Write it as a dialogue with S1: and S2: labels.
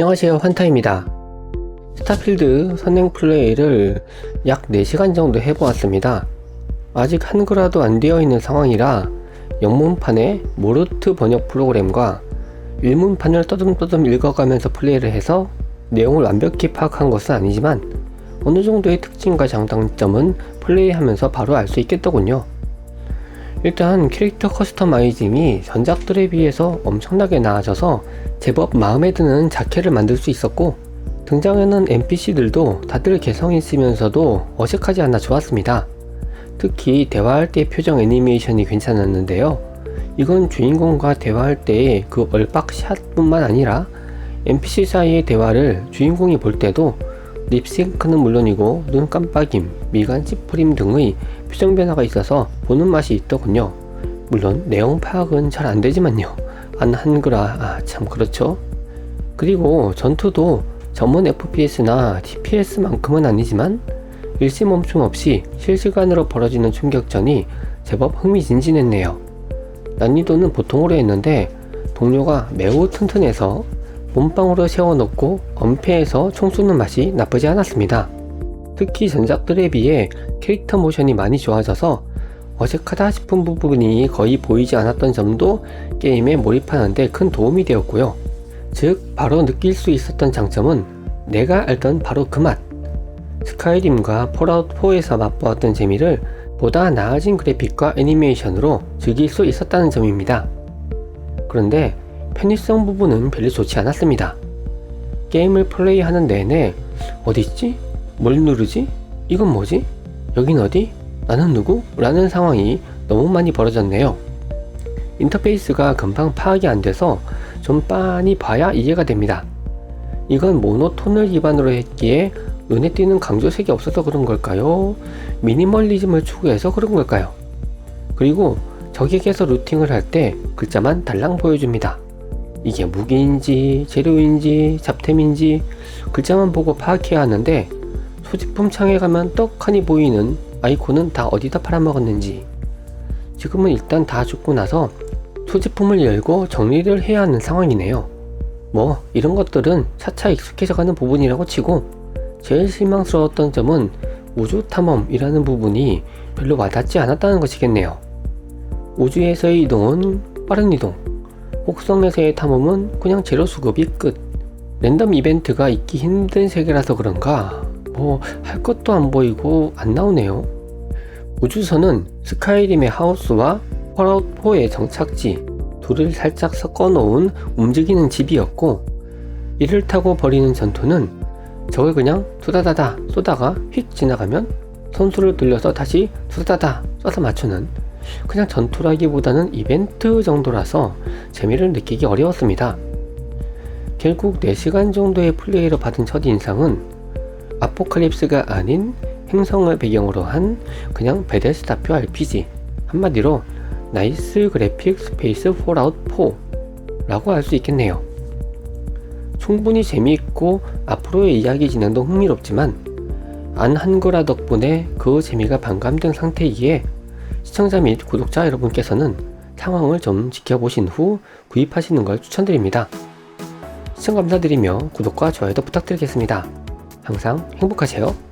S1: 안녕하세요 환타입니다. 스타필드 선행 플레이를 약 4시간 정도 해보았습니다. 아직 한글화도 안 되어 있는 상황이라 영문판의 모르트 번역 프로그램과 일문판을 떠듬떠듬 읽어가면서 플레이를 해서 내용을 완벽히 파악한 것은 아니지만 어느 정도의 특징과 장단점은 플레이하면서 바로 알 수 있겠더군요 일단 캐릭터 커스터마이징이 전작들에 비해서 엄청나게 나아져서 제법 마음에 드는 자켓을 만들 수 있었고 등장하는 NPC들도 다들 개성 있으면서도 어색하지 않아 좋았습니다. 특히 대화할 때 표정 애니메이션이 괜찮았는데요. 이건 주인공과 대화할 때의 그 얼박샷뿐만 아니라 NPC 사이의 대화를 주인공이 볼 때도 립싱크는 물론이고 눈 깜빡임, 미간 찌푸림 등의 표정 변화가 있어서 보는 맛이 있더군요. 물론 내용 파악은 잘 안되지만요. 안 한글아, 아, 참 그렇죠. 그리고 전투도 전문 FPS나 TPS만큼은 아니지만 일시멈춤 없이 실시간으로 벌어지는 충격전이 제법 흥미진진했네요. 난이도는 보통으로 했는데 동료가 매우 튼튼해서 몸빵으로 세워놓고 엄폐해서 총 쏘는 맛이 나쁘지 않았습니다. 특히 전작들에 비해 캐릭터 모션이 많이 좋아져서 어색하다 싶은 부분이 거의 보이지 않았던 점도 게임에 몰입하는데 큰 도움이 되었고요. 즉, 바로 느낄 수 있었던 장점은 내가 알던 바로 그 맛. 스카이림과 폴아웃4에서 맛보았던 재미를 보다 나아진 그래픽과 애니메이션으로 즐길 수 있었다는 점입니다. 그런데 편의성 부분은 별로 좋지 않았습니다. 게임을 플레이하는 내내 어디 있지? 뭘 누르지? 이건 뭐지? 여긴 어디? 나는 누구? 라는 상황이 너무 많이 벌어졌네요. 인터페이스가 금방 파악이 안 돼서 좀 빤히 봐야 이해가 됩니다. 이건 모노톤을 기반으로 했기에 눈에 띄는 강조색이 없어서 그런 걸까요? 미니멀리즘을 추구해서 그런 걸까요? 그리고 적에게서 루팅을 할 때 글자만 달랑 보여줍니다. 이게 무기인지 재료인지 잡템인지 글자만 보고 파악해야 하는데 소지품 창에 가면 떡하니 보이는 아이콘은 다 어디다 팔아먹었는지 지금은 일단 다 죽고 나서 소지품을 열고 정리를 해야 하는 상황이네요. 뭐 이런 것들은 차차 익숙해져가는 부분이라고 치고 제일 실망스러웠던 점은 우주 탐험이라는 부분이 별로 와닿지 않았다는 것이겠네요. 우주에서의 이동은 빠른 이동, 혹성에서의 탐험은 그냥 제로 수급이 끝. 랜덤 이벤트가 있기 힘든 세계라서 그런가 뭐 할 것도 안 보이고 안 나오네요. 우주선은 스카이림의 하우스와 펄아웃4의 정착지 둘을 살짝 섞어 놓은 움직이는 집이었고 이를 타고 벌이는 전투는 저걸 그냥 쏘다다다 쏘다가 휙 지나가면 선수를 돌려서 다시 쏘다다 쏴서 맞추는 그냥 전투라기보다는 이벤트 정도라서 재미를 느끼기 어려웠습니다. 결국 4시간 정도의 플레이로 받은 첫 인상은 아포칼립스가 아닌 행성을 배경으로 한 그냥 베데스다표 RPG 한마디로 나이스 그래픽 스페이스 폴아웃 4라고 할 수 있겠네요. 충분히 재미있고 앞으로의 이야기 진행도 흥미롭지만 안 한거라 덕분에 그 재미가 반감된 상태이기에 시청자 및 구독자 여러분께서는 상황을 좀 지켜보신 후 구입하시는 걸 추천드립니다. 시청 감사드리며 구독과 좋아요도 부탁드리겠습니다. 항상 행복하세요.